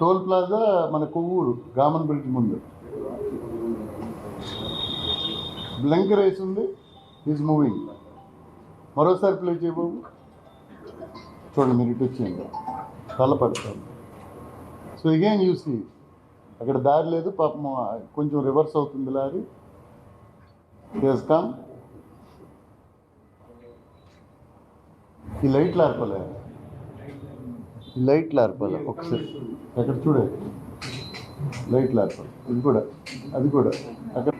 Toll plaza మన Kovvur Gammon bridge ముందు. Blinker వేసి ఉంది ఈజ్ మూవింగ్ మరోసారి ప్లే చేయబాబు చూడండి మీరు ఇటు వచ్చేయండి. తలపడతాను సో ఇగేన్ చూసి అక్కడ దారి లేదు పాపం కొంచెం రివర్స్ అవుతుంది లారీ. కమ్ ఈ లైట్లు ఆర్పలేదు లైట్లు ఆర్పాలి ఒకసారి. అక్కడ చూడే. లైట్లు ఆర్పాలి ఇది కూడా అది కూడా. అక్కడ.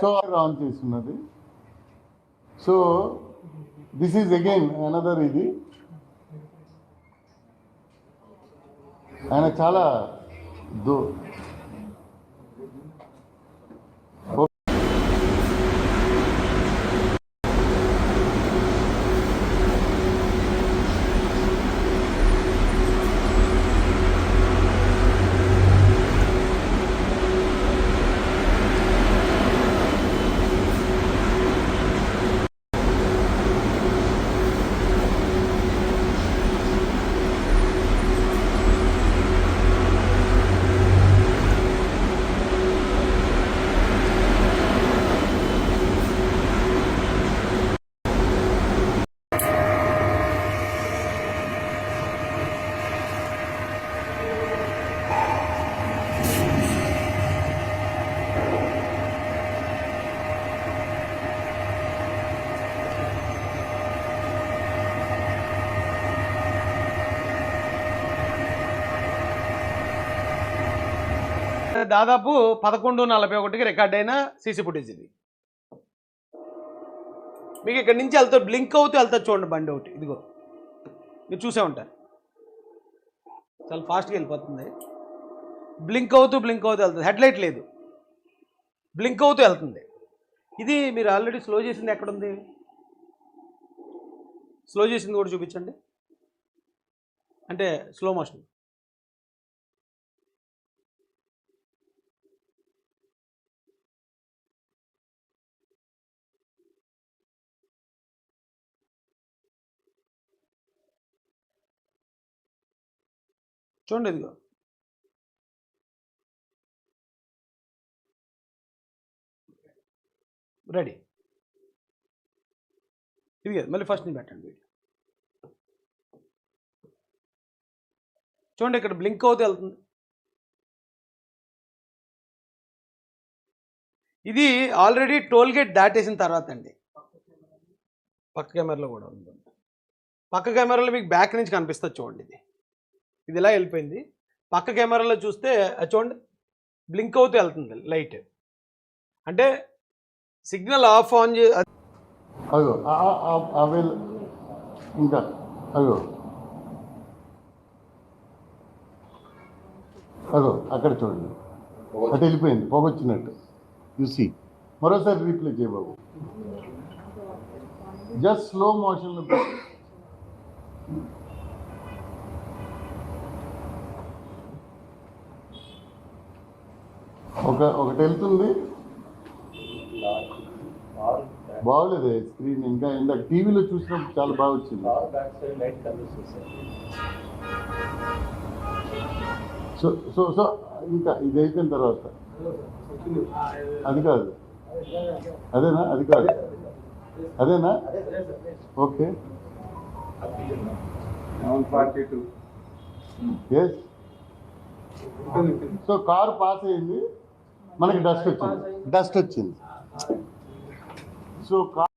సో ఆన్ చేస్తున్నది so this is again another ఇది. ఆయన చాలా దో దాదాపు పదకొండు నలభై ఒకటికి రికార్డ్ అయిన సీసీ ఫుటేజ్ ఇది. మీకు ఇక్కడ నుంచి వెళ్తా బ్లింక్ అవుతూ వెళ్తా చూడండి బండి ఒకటి. ఇదిగో. మీరు చూసే ఉంటారు. చాలా ఫాస్ట్గా వెళ్ళిపోతుంది. బ్లింక్ అవుతూ బ్లింక్ అవుతూ వెళ్తుంది. హెడ్లైట్ లేదు. బ్లింక్ అవుతూ వెళ్తుంది. ఇది మీరు ఆల్రెడీ స్లో చేసింది ఎక్కడుంది? స్లో చేసింది కూడా చూపించండి. అంటే స్లో మోషన్ చూడండి ఇదిగో. రెడీ. ఇది కాదు మళ్ళీ ఫస్ట్ నుంచి పెట్టండి వీడియో. చూడండి ఇక్కడ బ్లింక్ అవుతూ వెళ్తుంది. ఇది ఆల్రెడీ టోల్ గేట్ దాటేసిన తర్వాత అండి. పక్క కెమెరాలో కూడా ఉంది పక్క కెమెరాలో మీకు బ్యాక్ నుంచి కనిపిస్తుంది చూడండి ఇది. ఇది ఇలా వెళ్ళిపోయింది. పక్క కెమెరాలో చూస్తే చూడండి బ్లింక్ అవుతూ వెళ్తుంది లైట్. అంటే సిగ్నల్ ఆఫ్ ఆన్ చే అగో ఇంకా అగో అగో అక్కడ చూడండి. అటు వెళ్ళిపోయింది పొగొచ్చినట్టు చూసి మరోసారి రీప్లే చేయబాబు జస్ట్ స్లో మోషన్లో ఒక ఒకటి వెళ్తుంది. బాగోలేదు స్క్రీన్ ఇంకా ఇందాక టీవీలో చూసినప్పుడు చాలా బాగా వచ్చింది. సో సో సో ఇంకా ఇది అయిపోయిన తర్వాత. అది కాదు. అదేనా? అది కాదు. అదేనా? Okay. Yes so car pass అయింది. మనకి డస్ట్ వచ్చింది. డస్ట్ వచ్చింది. So car